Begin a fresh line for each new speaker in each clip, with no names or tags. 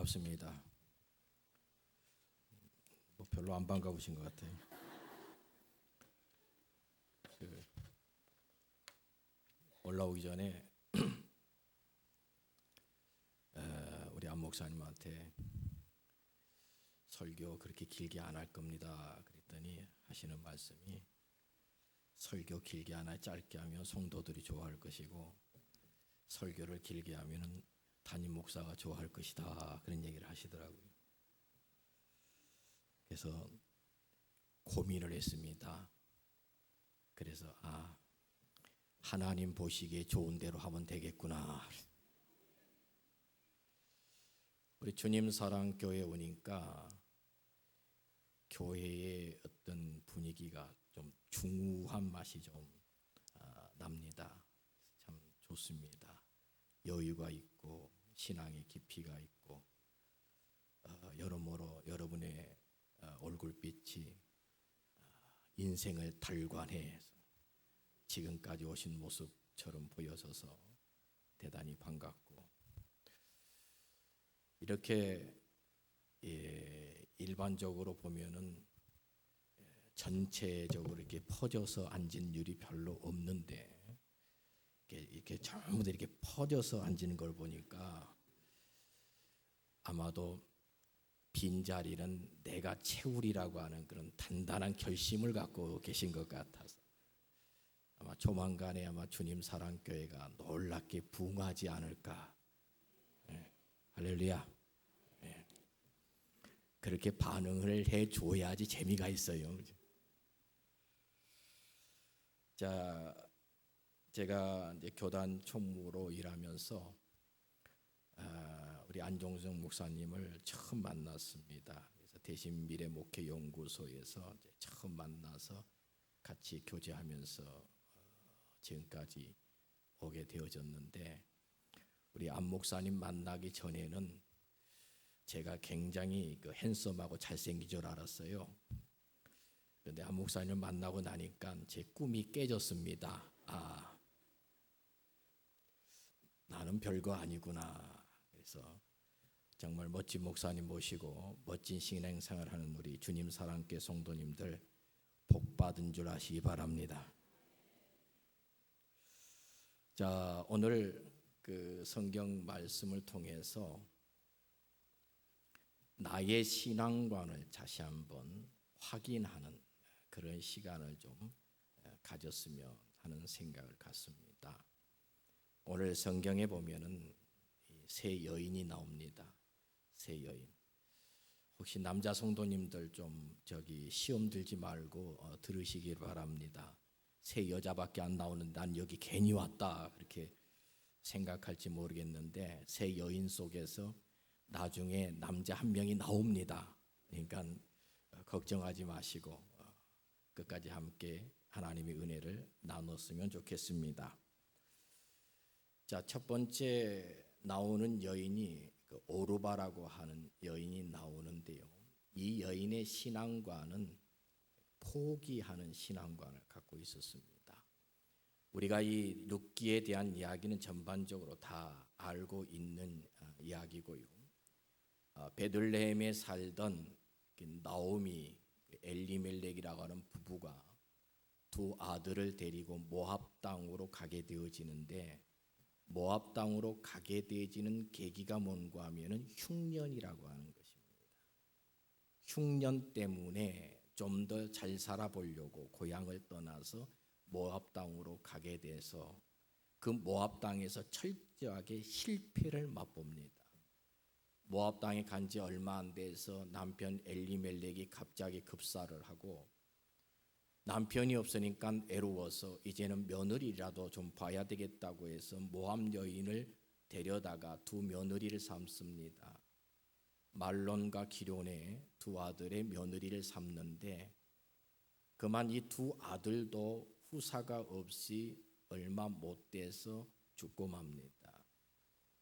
반갑습니다. 뭐 별로 안 반가우신 것 같아요. 그 올라오기 전에 에, 우리 안 목사님한테 설교 그렇게 길게 안 할 겁니다. 그랬더니 하시는 말씀이 설교 길게 안할 짧게 하면 성도들이 좋아할 것이고 설교를 길게 하면은 담임 목사가 좋아할 것이다 그런 얘기를 하시더라고요. 그래서 고민을 했습니다. 그래서 아 하나님 보시기에 좋은 대로 하면 되겠구나. 우리 주님 사랑 교회 오니까 교회의 어떤 분위기가 좀 중후한 맛이 좀 아, 납니다. 참 좋습니다. 여유가 있고 신앙의 깊이가 있고 어, 여러모로 여러분의 어, 얼굴빛이 어, 인생을 달관해서 지금까지 오신 모습처럼 보여져서 대단히 반갑고 이렇게 예, 일반적으로 보면은 예, 전체적으로 이렇게 퍼져서 앉은 율이 별로 없는데 이렇게, 이렇게 전부 다 이렇게 퍼져서 앉는 걸 보니까 아마도 빈 자리는 내가 채우리라고 하는 그런 단단한 결심을 갖고 계신 것 같아서 아마 조만간에 아마 주님 사랑교회가 놀랍게 붕하지 않을까. 예, 할렐루야. 예. 그렇게 반응을 해 줘야지 재미가 있어요. 자, 제가 이제 교단 총무로 일하면서 아, 우리 안종성 목사님을 처음 만났습니다. 그래서 대신 미래 목회 연구소에서 처음 만나서 같이 교제하면서 어, 지금까지 오게 되어졌는데 우리 안 목사님 만나기 전에는 제가 굉장히 그 핸섬하고 잘생긴 줄 알았어요. 그런데 안 목사님을 만나고 나니까 제 꿈이 깨졌습니다. 아, 나는 별거 아니구나. 그래서 정말 멋진 목사님 모시고 멋진 신앙생활 하는 우리 주님 사랑께 성도님들 복 받은 줄 아시기 바랍니다. 자, 오늘 그 성경 말씀을 통해서 나의 신앙관을 다시 한번 확인하는 그런 시간을 좀 가졌으면 하는 생각을 갖습니다. 오늘 성경에 보면은 세 여인이 나옵니다. 세 여인. 혹시 남자 성도님들 좀 저기 시험 들지 말고 어, 들으시길 바랍니다. 세 여자밖에 안 나오는 난 여기 괜히 왔다 그렇게 생각할지 모르겠는데 세 여인 속에서 나중에 남자 한 명이 나옵니다. 그러니까 어, 걱정하지 마시고 어, 끝까지 함께 하나님의 은혜를 나눴으면 좋겠습니다. 자, 첫 번째 나오는 여인이 그 오르바라고 하는 여인이 나오는데요. 이 여인의 신앙관은 포기하는 신앙관을 갖고 있었습니다. 우리가 이 룻기에 대한 이야기는 전반적으로 다 알고 있는 어, 이야기고요. 어, 베들레헴에 살던 그 나오미 그 엘리멜렉이라고 하는 부부가 두 아들을 데리고 모압 땅으로 가게 되어지는데 모압 땅으로 가게 되어지는 계기가 뭔가 하면은 흉년이라고 하는 것입니다. 흉년 때문에 좀 더 잘 살아보려고 고향을 떠나서 모압 땅으로 가게 돼서 그 모압 땅에서 철저하게 실패를 맛봅니다. 모압 땅에 간 지 얼마 안 돼서 남편 엘리멜렉이 갑자기 급사를 하고 남편이 없으니까 애로워서 이제는 며느리라도 좀 봐야 되겠다고 해서 모함 여인을 데려다가 두 며느리를 삼습니다. 말론과 기론의 두 아들의 며느리를 삼는데 그만 이 두 아들도 후사가 없이 얼마 못 돼서 죽고 맙니다.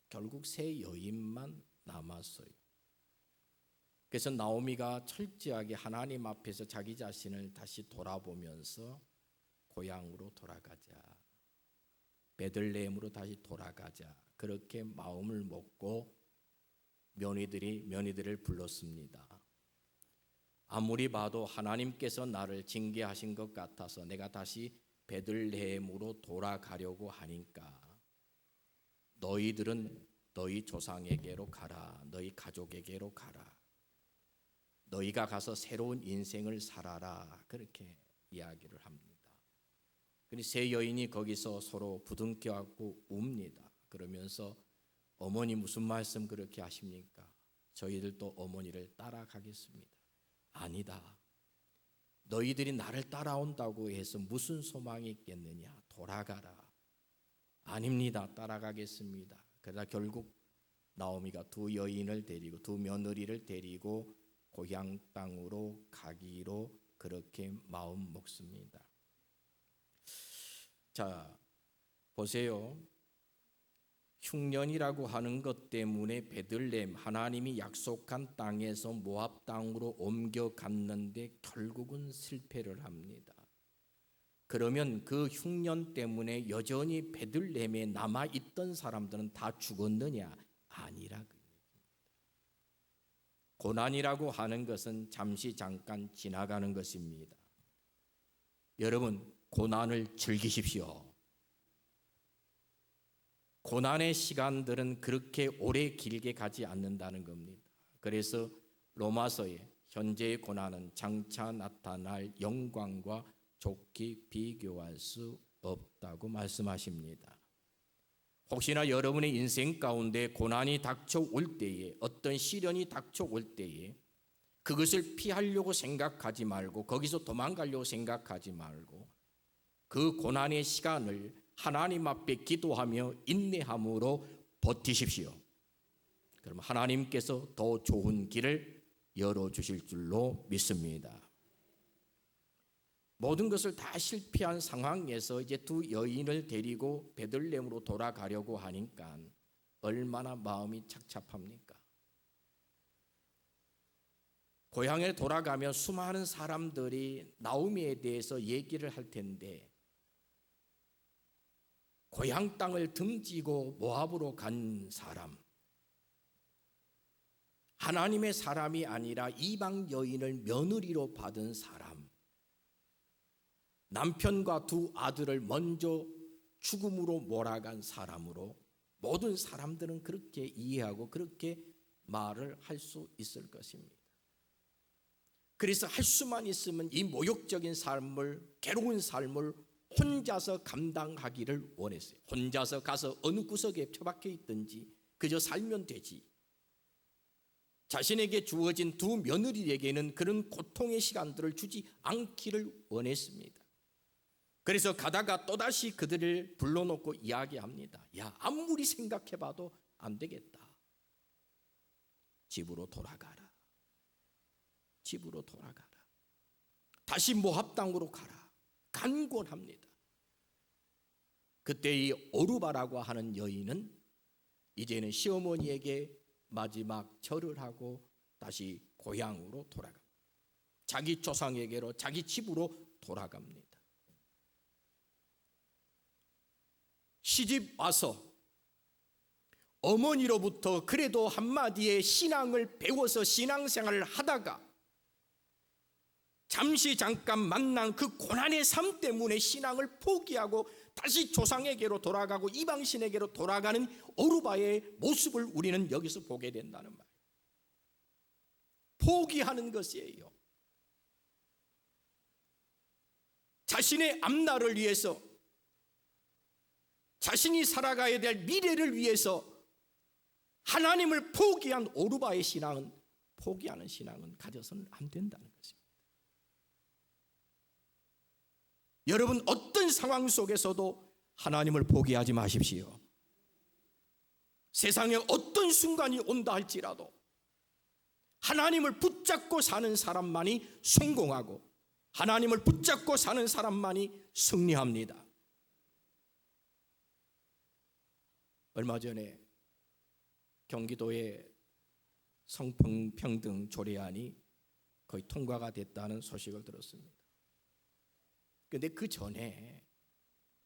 결국 세 여인만 남았어요. 그래서 나오미가 철저하게 하나님 앞에서 자기 자신을 다시 돌아보면서 고향으로 돌아가자. 베들레헴으로 다시 돌아가자. 그렇게 마음을 먹고 며느리들이 며느리들을 불렀습니다. 아무리 봐도 하나님께서 나를 징계하신 것 같아서 내가 다시 베들레헴으로 돌아가려고 하니까 너희들은 너희 조상에게로 가라. 너희 가족에게로 가라. 너희가 가서 새로운 인생을 살아라. 그렇게 이야기를 합니다. 그니 세 여인이 거기서 서로 부둥켜안고 웁니다. 그러면서 어머니 무슨 말씀 그렇게 하십니까? 저희들도 어머니를 따라가겠습니다. 아니다. 너희들이 나를 따라온다고 해서 무슨 소망이 있겠느냐? 돌아가라. 아닙니다. 따라가겠습니다. 그러다 결국 나오미가 두 여인을 데리고 두 며느리를 데리고 고향 땅으로 가기로 그렇게 마음 먹습니다. 자, 보세요. 흉년이라고 하는 것 때문에 베들렘 하나님이 약속한 땅에서 모압 땅으로 옮겨 갔는데 결국은 실패를 합니다. 그러면 그 흉년 때문에 여전히 베들렘에 남아 있던 사람들은 다 죽었느냐? 아니라 그 고난이라고 하는 것은 잠시 잠깐 지나가는 것입니다. 여러분, 고난을 즐기십시오. 고난의 시간들은 그렇게 오래 길게 가지 않는다는 겁니다. 그래서 로마서에 현재의 고난은 장차 나타날 영광과 좋게 비교할 수 없다고 말씀하십니다. 혹시나 여러분의 인생 가운데 고난이 닥쳐올 때에 어떤 시련이 닥쳐올 때에 그것을 피하려고 생각하지 말고 거기서 도망가려고 생각하지 말고 그 고난의 시간을 하나님 앞에 기도하며 인내함으로 버티십시오. 그럼 하나님께서 더 좋은 길을 열어 주실 줄로 믿습니다. 모든 것을 다 실패한 상황에서 이제 두 여인을 데리고 베들렘으로 돌아가려고 하니까 얼마나 마음이 착잡합니까? 고향에 돌아가면 수많은 사람들이 나오미에 대해서 얘기를 할 텐데 고향 땅을 등지고 모압으로 간 사람 하나님의 사람이 아니라 이방 여인을 며느리로 받은 사람 남편과 두 아들을 먼저 죽음으로 몰아간 사람으로 모든 사람들은 그렇게 이해하고 그렇게 말을 할 수 있을 것입니다. 그래서 할 수만 있으면 이 모욕적인 삶을 괴로운 삶을 혼자서 감당하기를 원했어요. 혼자서 가서 어느 구석에 처박혀 있든지 그저 살면 되지. 자신에게 주어진 두 며느리에게는 그런 고통의 시간들을 주지 않기를 원했습니다. 그래서 가다가 또다시 그들을 불러놓고 이야기합니다. 야, 아무리 생각해봐도 안 되겠다. 집으로 돌아가라. 집으로 돌아가라. 다시 모합 땅으로 가라. 간곤합니다. 그때 이 오르바라고 하는 여인은 이제는 시어머니에게 마지막 절을 하고 다시 고향으로 돌아가. 자기 조상에게로 자기 집으로 돌아갑니다. 시집 와서 어머니로부터 그래도 한마디의 신앙을 배워서 신앙생활을 하다가 잠시 잠깐 만난 그 고난의 삶 때문에 신앙을 포기하고 다시 조상에게로 돌아가고 이방신에게로 돌아가는 오르바의 모습을 우리는 여기서 보게 된다는 말. 포기하는 것이에요. 자신의 앞날을 위해서 자신이 살아가야 될 미래를 위해서 하나님을 포기한 오르바의 신앙은 포기하는 신앙은 가져서는 안 된다는 것입니다. 여러분 어떤 상황 속에서도 하나님을 포기하지 마십시오. 세상에 어떤 순간이 온다 할지라도 하나님을 붙잡고 사는 사람만이 성공하고 하나님을 붙잡고 사는 사람만이 승리합니다. 얼마 전에 경기도의 성평등 조례안이 거의 통과가 됐다는 소식을 들었습니다. 그런데 그 전에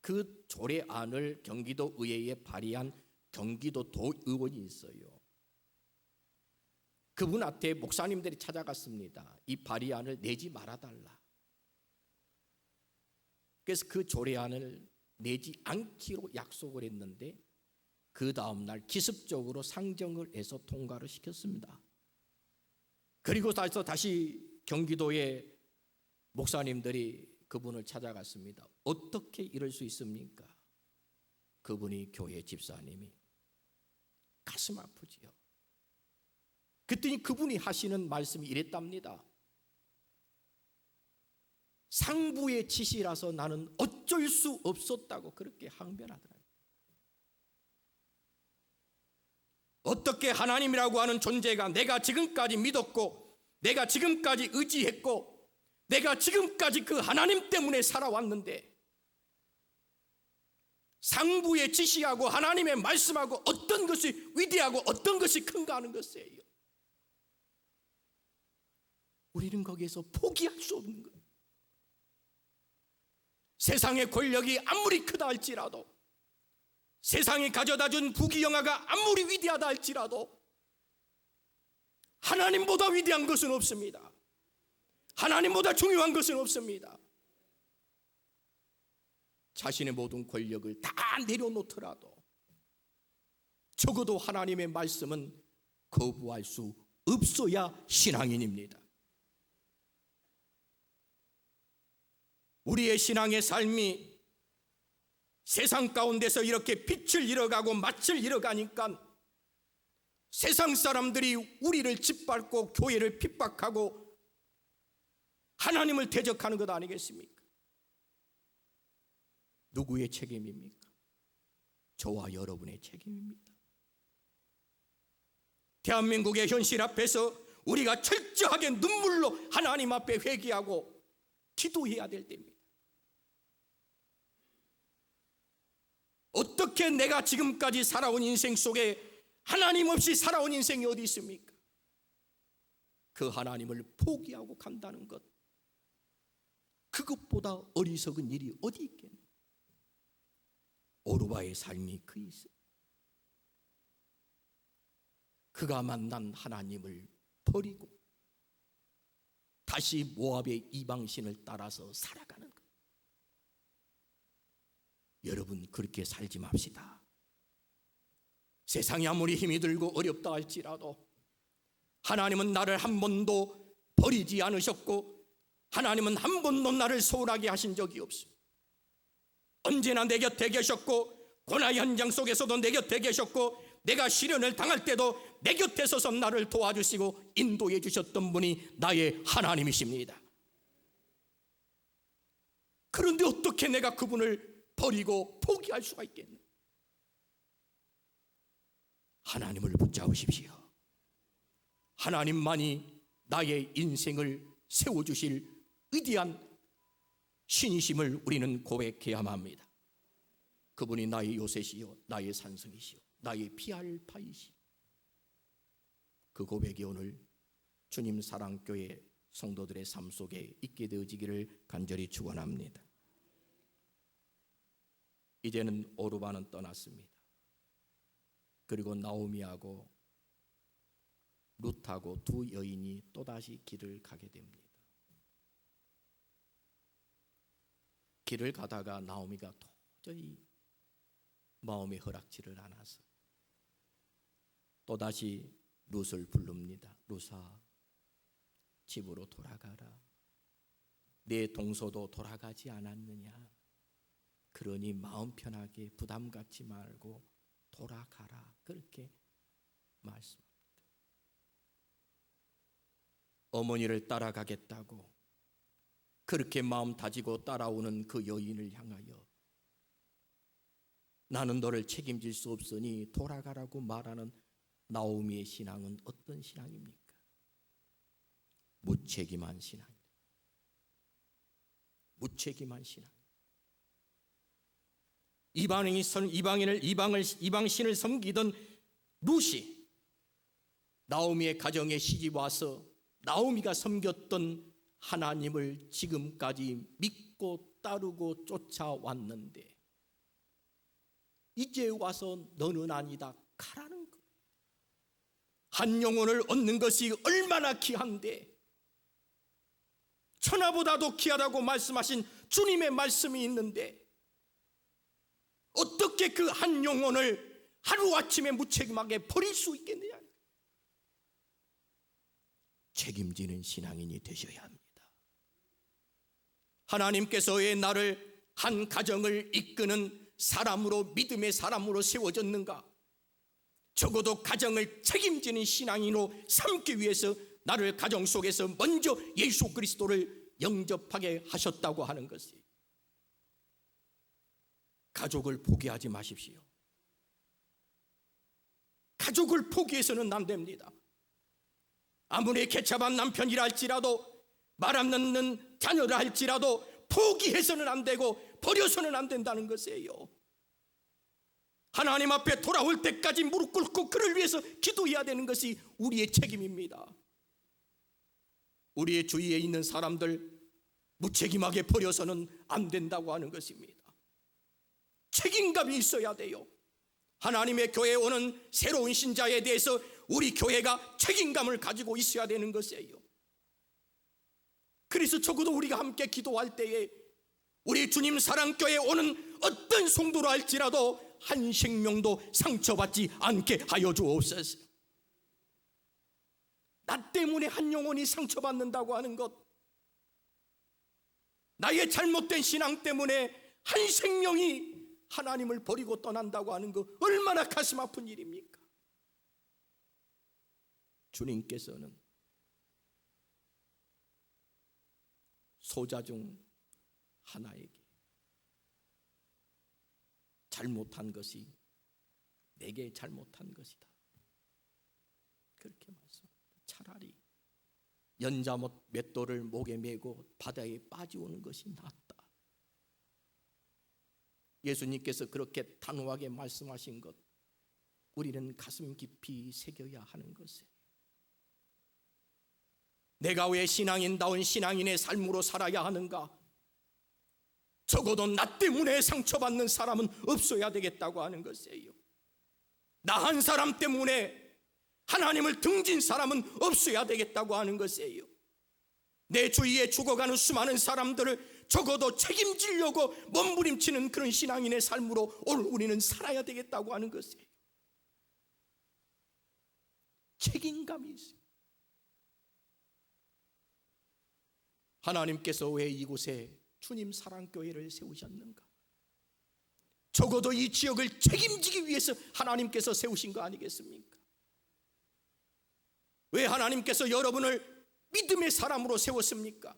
그 조례안을 경기도 의회에 발의한 경기도 도 의원이 있어요. 그분 앞에 목사님들이 찾아갔습니다. 이 발의안을 내지 말아달라. 그래서 그 조례안을 내지 않기로 약속을 했는데 그 다음 날 기습적으로 상정을 해서 통과를 시켰습니다. 그리고 나서 다시 경기도의 목사님들이 그분을 찾아갔습니다. 어떻게 이럴 수 있습니까? 그분이 교회 집사님이 가슴 아프지요. 그랬더니 그분이 하시는 말씀이 이랬답니다. 상부의 지시라서 나는 어쩔 수 없었다고 그렇게 항변하더라고요. 어떻게 하나님이라고 하는 존재가 내가 지금까지 믿었고 내가 지금까지 의지했고 내가 지금까지 그 하나님 때문에 살아왔는데 상부의 지시하고 하나님의 말씀하고 어떤 것이 위대하고 어떤 것이 큰가 하는 것이에요. 우리는 거기에서 포기할 수 없는 거예요. 세상의 권력이 아무리 크다 할지라도 세상이 가져다 준 부귀영화가 아무리 위대하다 할지라도 하나님보다 위대한 것은 없습니다. 하나님보다 중요한 것은 없습니다. 자신의 모든 권력을 다 내려놓더라도 적어도 하나님의 말씀은 거부할 수 없어야 신앙인입니다. 우리의 신앙의 삶이 세상 가운데서 이렇게 빛을 잃어가고 맛을 잃어가니까 세상 사람들이 우리를 짓밟고 교회를 핍박하고 하나님을 대적하는 것 아니겠습니까? 누구의 책임입니까? 저와 여러분의 책임입니다. 대한민국의 현실 앞에서 우리가 철저하게 눈물로 하나님 앞에 회개하고 기도해야 될 때입니다. 어떻게 내가 지금까지 살아온 인생 속에 하나님 없이 살아온 인생이 어디 있습니까? 그 하나님을 포기하고 간다는 것. 그것보다 어리석은 일이 어디 있겠노? 오르바의 삶이 그 있어. 그가 만난 하나님을 버리고 다시 모압의 이방신을 따라서 살아가는 것. 여러분 그렇게 살지 맙시다. 세상이 아무리 힘이 들고 어렵다 할지라도 하나님은 나를 한 번도 버리지 않으셨고 하나님은 한 번도 나를 소홀하게 하신 적이 없습니다. 언제나 내 곁에 계셨고 고난 현장 속에서도 내 곁에 계셨고 내가 시련을 당할 때도 내 곁에 서서 나를 도와주시고 인도해 주셨던 분이 나의 하나님이십니다. 그런데 어떻게 내가 그분을 버리고 포기할 수가 있겠나? 하나님을 붙잡으십시오. 하나님만이 나의 인생을 세워주실 위대한 신이심을 우리는 고백해야만 합니다. 그분이 나의 요새시요, 나의 산성이시요, 나의 피알파이시. 그 고백이 오늘 주님 사랑교회 성도들의 삶 속에 있게 되어지기를 간절히 축원합니다. 이제는 오르바는 떠났습니다. 그리고 나오미하고 룻하고 두 여인이 또다시 길을 가게 됩니다. 길을 가다가 나오미가 도저히 마음이 허락지를 않아서 또다시 룻을 부릅니다. 룻아 집으로 돌아가라. 내 동서도 돌아가지 않았느냐? 그러니 마음 편하게 부담 갖지 말고 돌아가라. 그렇게 말씀합니다. 어머니를 따라가겠다고 그렇게 마음 다지고 따라오는 그 여인을 향하여 나는 너를 책임질 수 없으니 돌아가라고 말하는 나오미의 신앙은 어떤 신앙입니까? 무책임한 신앙. 무책임한 신앙. 이방인이 선 이방인을 이방을 이방신을 섬기던 루시 나오미의 가정에 시집 와서 나오미가 섬겼던 하나님을 지금까지 믿고 따르고 쫓아왔는데 이제 와서 너는 아니다 가라는 거. 한 영혼을 얻는 것이 얼마나 귀한데 천하보다도 귀하다고 말씀하신 주님의 말씀이 있는데 어떻게 그 한 영혼을 하루아침에 무책임하게 버릴 수 있겠느냐? 책임지는 신앙인이 되셔야 합니다. 하나님께서 왜 나를 한 가정을 이끄는 사람으로 믿음의 사람으로 세워졌는가? 적어도 가정을 책임지는 신앙인으로 삼기 위해서 나를 가정 속에서 먼저 예수 그리스도를 영접하게 하셨다고 하는 것이 가족을 포기하지 마십시오. 가족을 포기해서는 안 됩니다. 아무리 개차반 남편이라 할지라도 말 안 듣는 자녀라 할지라도 포기해서는 안 되고 버려서는 안 된다는 것이에요. 하나님 앞에 돌아올 때까지 무릎 꿇고 그를 위해서 기도해야 되는 것이 우리의 책임입니다. 우리의 주위에 있는 사람들 무책임하게 버려서는 안 된다고 하는 것입니다. 책임감이 있어야 돼요. 하나님의 교회에 오는 새로운 신자에 대해서 우리 교회가 책임감을 가지고 있어야 되는 것이에요. 그래서 적어도 우리가 함께 기도할 때에 우리 주님 사랑교회에 오는 어떤 성도로 할지라도 한 생명도 상처받지 않게 하여 주옵소서. 나 때문에 한 영혼이 상처받는다고 하는 것, 나의 잘못된 신앙 때문에 한 생명이 하나님을 버리고 떠난다고 하는 것 얼마나 가슴 아픈 일입니까? 주님께서는 소자 중 하나에게 잘못한 것이 내게 잘못한 것이다. 그렇게 말씀합니다. 차라리 연자못 맷돌을 목에 메고 바다에 빠지오는 것이 낫다. 예수님께서 그렇게 단호하게 말씀하신 것 우리는 가슴 깊이 새겨야 하는 것이에요. 내가 왜 신앙인다운 신앙인의 삶으로 살아야 하는가? 적어도 나 때문에 상처받는 사람은 없어야 되겠다고 하는 것이에요. 나 한 사람 때문에 하나님을 등진 사람은 없어야 되겠다고 하는 것이에요. 내 주위에 죽어가는 수많은 사람들을 적어도 책임지려고 몸부림치는 그런 신앙인의 삶으로 오늘 우리는 살아야 되겠다고 하는 것이에요. 책임감이 있어요. 하나님께서 왜 이곳에 주님 사랑교회를 세우셨는가? 적어도 이 지역을 책임지기 위해서 하나님께서 세우신 거 아니겠습니까? 왜 하나님께서 여러분을 믿음의 사람으로 세웠습니까?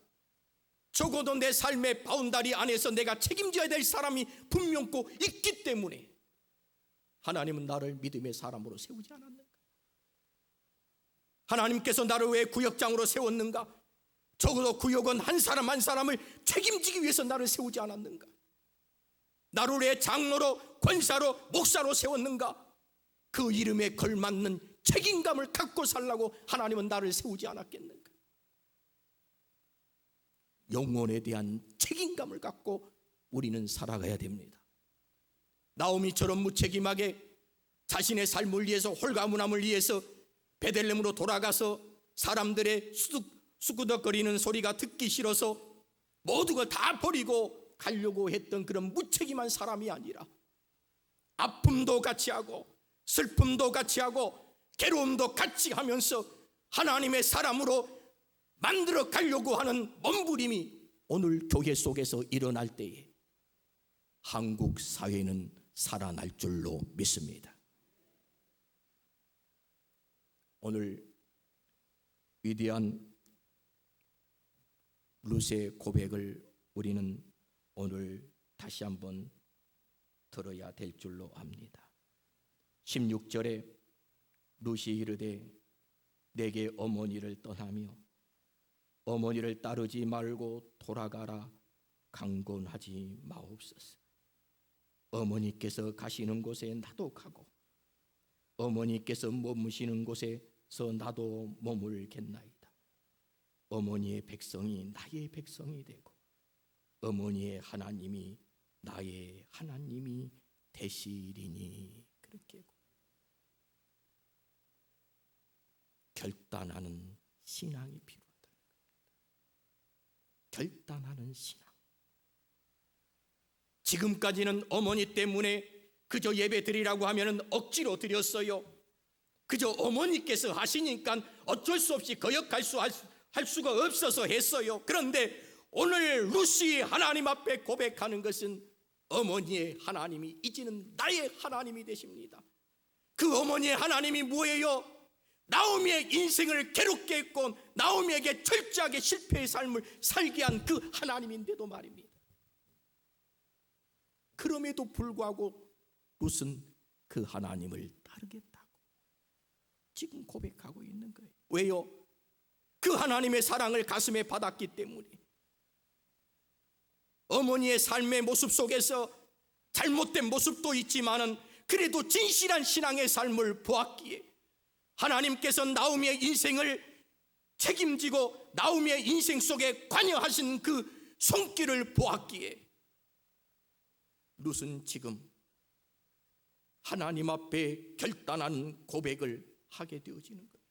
적어도 내 삶의 바운다리 안에서 내가 책임져야 될 사람이 분명고 있기 때문에 하나님은 나를 믿음의 사람으로 세우지 않았는가? 하나님께서 나를 왜 구역장으로 세웠는가? 적어도 구역은 한 사람 한 사람을 책임지기 위해서 나를 세우지 않았는가? 나를 왜 장로로 권사로 목사로 세웠는가? 그 이름에 걸맞는 책임감을 갖고 살라고 하나님은 나를 세우지 않았겠는가? 영혼에 대한 책임감을 갖고 우리는 살아가야 됩니다. 나오미처럼 무책임하게 자신의 삶을 위해서 홀가문함을 위해서 베들렘으로 돌아가서 사람들의 수구덕거리는 소리가 듣기 싫어서 모두가 다 버리고 가려고 했던 그런 무책임한 사람이 아니라 아픔도 같이 하고 슬픔도 같이 하고 괴로움도 같이 하면서 하나님의 사람으로 만들어 가려고 하는 몸부림이 오늘 교회 속에서 일어날 때에 한국 사회는 살아날 줄로 믿습니다. 오늘 위대한 루스의 고백을 우리는 오늘 다시 한번 들어야 될 줄로 압니다. 16절에 루시 이르되 내게 어머니를 떠나며 어머니를 따르지 말고 돌아가라 강권하지 마옵소서. 어머니께서 가시는 곳에 나도 가고 어머니께서 머무시는 곳에서 나도 머물겠나이다. 어머니의 백성이 나의 백성이 되고 어머니의 하나님이 나의 하나님이 되시리니 그렇게 결단하는 신앙이 필요하다. 결단하는 신앙. 지금까지는 어머니 때문에 그저 예배 드리라고 하면은 억지로 드렸어요. 그저 어머니께서 하시니까 어쩔 수 없이 거역할 수, 할, 수- 할 수가 없어서 했어요. 그런데 오늘 루시 하나님 앞에 고백하는 것은 어머니의 하나님이 이제는 나의 하나님이 되십니다. 그 어머니의 하나님이 뭐예요? 나오미의 인생을 괴롭게 했고 나오미에게 철저하게 실패의 삶을 살게 한 그 하나님인데도 말입니다. 그럼에도 불구하고 룻은 그 하나님을 따르겠다고 지금 고백하고 있는 거예요. 왜요? 그 하나님의 사랑을 가슴에 받았기 때문에 어머니의 삶의 모습 속에서 잘못된 모습도 있지만은 그래도 진실한 신앙의 삶을 보았기에 하나님께서 나오미의 인생을 책임지고 나오미의 인생 속에 관여하신 그 손길을 보았기에 룻은 지금 하나님 앞에 결단한 고백을 하게 되어지는 거예요.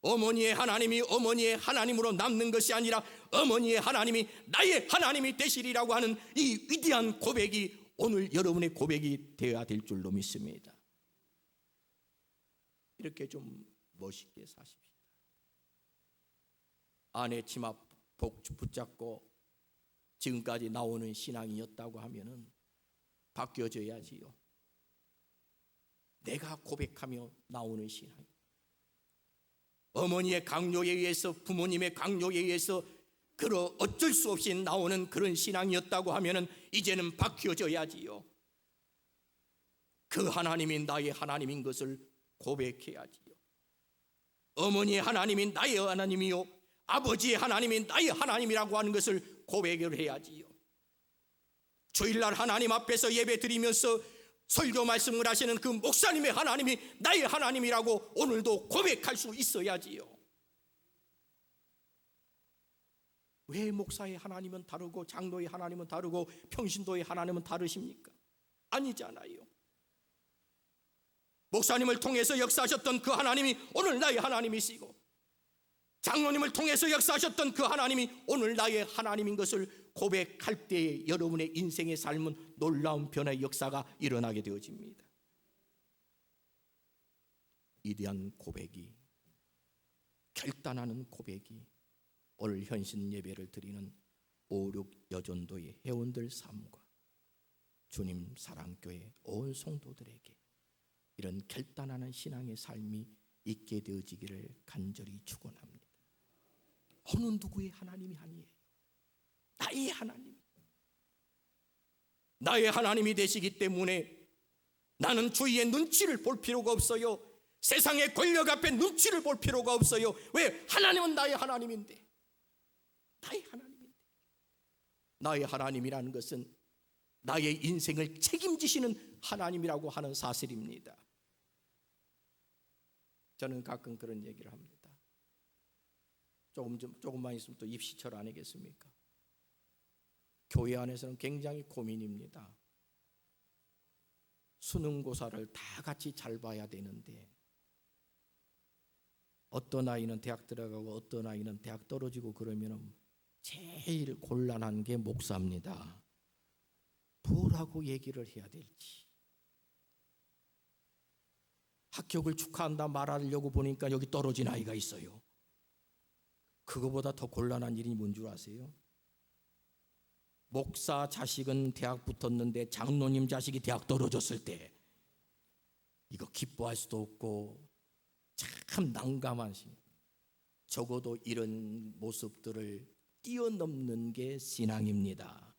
어머니의 하나님이 어머니의 하나님으로 남는 것이 아니라 어머니의 하나님이 나의 하나님이 되시리라고 하는 이 위대한 고백이 오늘 여러분의 고백이 되어야 될 줄로 믿습니다. 이렇게 좀 멋있게 사십시다. 아내 치마 복 붙잡고 지금까지 나오는 신앙이었다고 하면은 바뀌어져야지요. 내가 고백하며 나오는 신앙. 어머니의 강요에 의해서 부모님의 강요에 의해서 그러 어쩔 수 없이 나오는 그런 신앙이었다고 하면은 이제는 바뀌어져야지요. 그 하나님이 나의 하나님인 것을 고백해야지요. 어머니의 하나님이 나의 하나님이요. 아버지의 하나님이 나의 하나님이라고 하는 것을 고백을 해야지요. 주일날 하나님 앞에서 예배 드리면서 설교 말씀을 하시는 그 목사님의 하나님이 나의 하나님이라고 오늘도 고백할 수 있어야지요. 왜 목사의 하나님은 다르고 장로의 하나님은 다르고 평신도의 하나님은 다르십니까? 아니잖아요. 목사님을 통해서 역사하셨던 그 하나님이 오늘 나의 하나님이시고 장로님을 통해서 역사하셨던 그 하나님이 오늘 나의 하나님인 것을 고백할 때에 여러분의 인생의 삶은 놀라운 변화의 역사가 일어나게 되어집니다. 이 대한 고백이 결단하는 고백이 오늘 현신 예배를 드리는 오륙 여전도의 회원들 삶과 주님 사랑교회 온 성도들에게 이런 결단하는 신앙의 삶이 있게 되어지기를 간절히 축원합니다. 어느 누구의 하나님이 아니에요. 나의 하나님. 나의 하나님이 되시기 때문에 나는 주위의 눈치를 볼 필요가 없어요. 세상의 권력 앞에 눈치를 볼 필요가 없어요. 왜? 하나님은 나의 하나님인데. 나의 하나님인데. 나의 하나님이라는 것은 나의 인생을 책임지시는 하나님이라고 하는 사실입니다. 저는 가끔 그런 얘기를 합니다. 조금 좀 조금만 있으면 또 입시철 아니겠습니까? 교회 안에서는 굉장히 고민입니다. 수능고사를 다 같이 잘 봐야 되는데 어떤 아이는 대학 들어가고 어떤 아이는 대학 떨어지고 그러면은 제일 곤란한 게 목사입니다. 뭐라고 얘기를 해야 될지. 합격을 축하한다 말하려고 보니까 여기 떨어진 아이가 있어요. 그거보다 더 곤란한 일이 뭔 줄 아세요? 목사 자식은 대학 붙었는데 장로님 자식이 대학 떨어졌을 때 이거 기뻐할 수도 없고 참 난감한 신. 적어도 이런 모습들을 뛰어넘는 게 신앙입니다.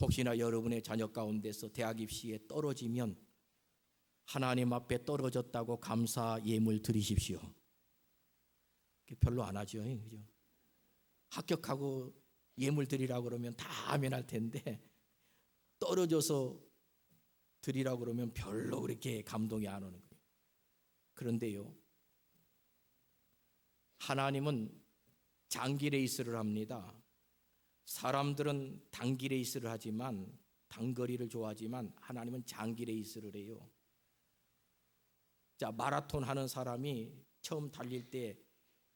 혹시나 여러분의 자녀 가운데서 대학 입시에 떨어지면 하나님 앞에 떨어졌다고 감사 예물 드리십시오. 별로 안 하죠. 그죠? 합격하고 예물 드리라고 그러면 다 아멘 할 텐데 떨어져서 드리라고 그러면 별로 그렇게 감동이 안 오는 거예요. 그런데요. 하나님은 장기 레이스를 합니다. 사람들은 단기 레이스를 하지만 단거리를 좋아하지만 하나님은 장기 레이스를 해요. 자, 마라톤 하는 사람이 처음 달릴 때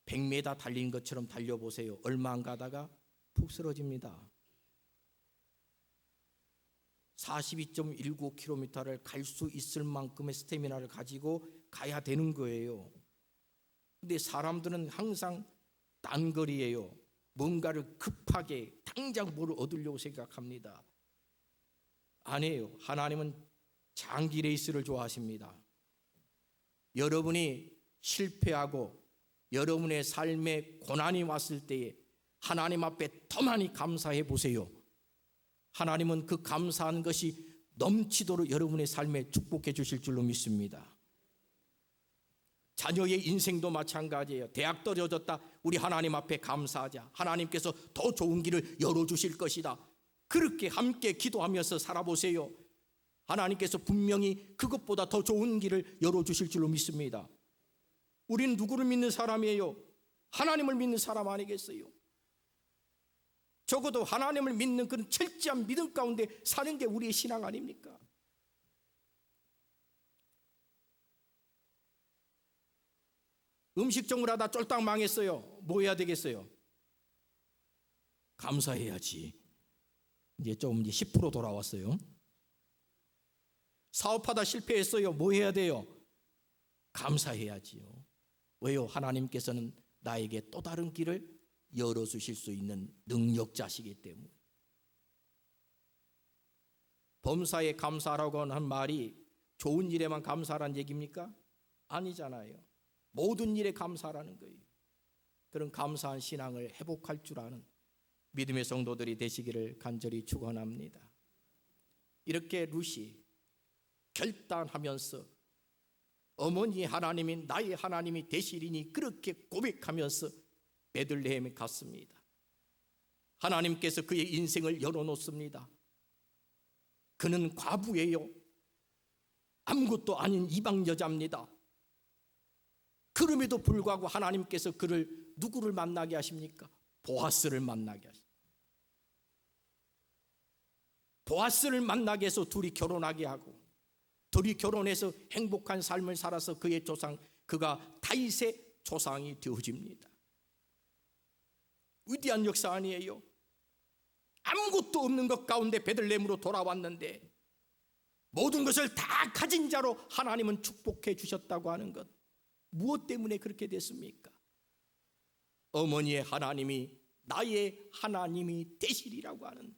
100m 달린 것처럼 달려보세요. 얼마 안 가다가 푹 쓰러집니다. 42.19km를 갈 수 있을 만큼의 스태미나를 가지고 가야 되는 거예요. 근데 사람들은 항상 단거리예요. 뭔가를 급하게 당장 뭘 얻으려고 생각합니다. 아니에요. 하나님은 장기 레이스를 좋아하십니다. 여러분이 실패하고 여러분의 삶에 고난이 왔을 때에 하나님 앞에 더 많이 감사해 보세요. 하나님은 그 감사한 것이 넘치도록 여러분의 삶에 축복해 주실 줄로 믿습니다. 자녀의 인생도 마찬가지예요. 대학 떨어졌다. 우리 하나님 앞에 감사하자. 하나님께서 더 좋은 길을 열어 주실 것이다. 그렇게 함께 기도하면서 살아보세요. 하나님께서 분명히 그것보다 더 좋은 길을 열어 주실 줄로 믿습니다. 우리는 누구를 믿는 사람이에요? 하나님을 믿는 사람 아니겠어요? 적어도 하나님을 믿는 그런 철저한 믿음 가운데 사는 게 우리의 신앙 아닙니까? 음식점을 하다 쫄딱 망했어요. 뭐 해야 되겠어요? 감사해야지. 이제 좀 이제 10% 돌아왔어요. 사업하다 실패했어요. 뭐 해야 돼요? 감사해야지요. 왜요? 하나님께서는 나에게 또 다른 길을 열어주실 수 있는 능력자시기 때문에. 범사에 감사라고 하는 말이 좋은 일에만 감사란 얘기입니까? 아니잖아요. 모든 일에 감사라는 거예요. 그런 감사한 신앙을 회복할 줄 아는 믿음의 성도들이 되시기를 간절히 축원합니다. 이렇게 루시 결단하면서 어머니 하나님이 나의 하나님이 되시리니 그렇게 고백하면서 베들레헴에 갔습니다. 하나님께서 그의 인생을 열어놓습니다. 그는 과부예요. 아무것도 아닌 이방 여자입니다. 그럼에도 불구하고 하나님께서 그를 누구를 만나게 하십니까? 보아스를 만나게 하십니다. 보아스를 만나게 해서 둘이 결혼하게 하고 둘이 결혼해서 행복한 삶을 살아서 그의 조상 그가 다윗의 조상이 되어집니다. 위대한 역사 아니에요? 아무것도 없는 것 가운데 베들레헴으로 돌아왔는데 모든 것을 다 가진 자로 하나님은 축복해 주셨다고 하는 것 무엇 때문에 그렇게 됐습니까? 어머니의 하나님이 나의 하나님이 되시리라고 하는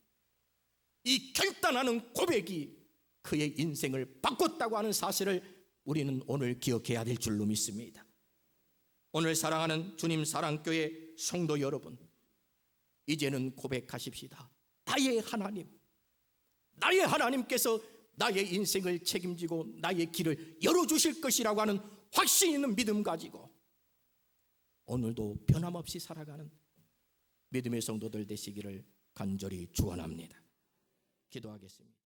이 결단하는 고백이 그의 인생을 바꿨다고 하는 사실을 우리는 오늘 기억해야 될 줄로 믿습니다. 오늘 사랑하는 주님 사랑교회 성도 여러분, 이제는 고백하십시다. 나의 하나님, 나의 하나님께서 나의 인생을 책임지고 나의 길을 열어주실 것이라고 하는 확신 있는 믿음 가지고 오늘도 변함없이 살아가는 믿음의 성도들 되시기를 간절히 축원합니다. 기도하겠습니다.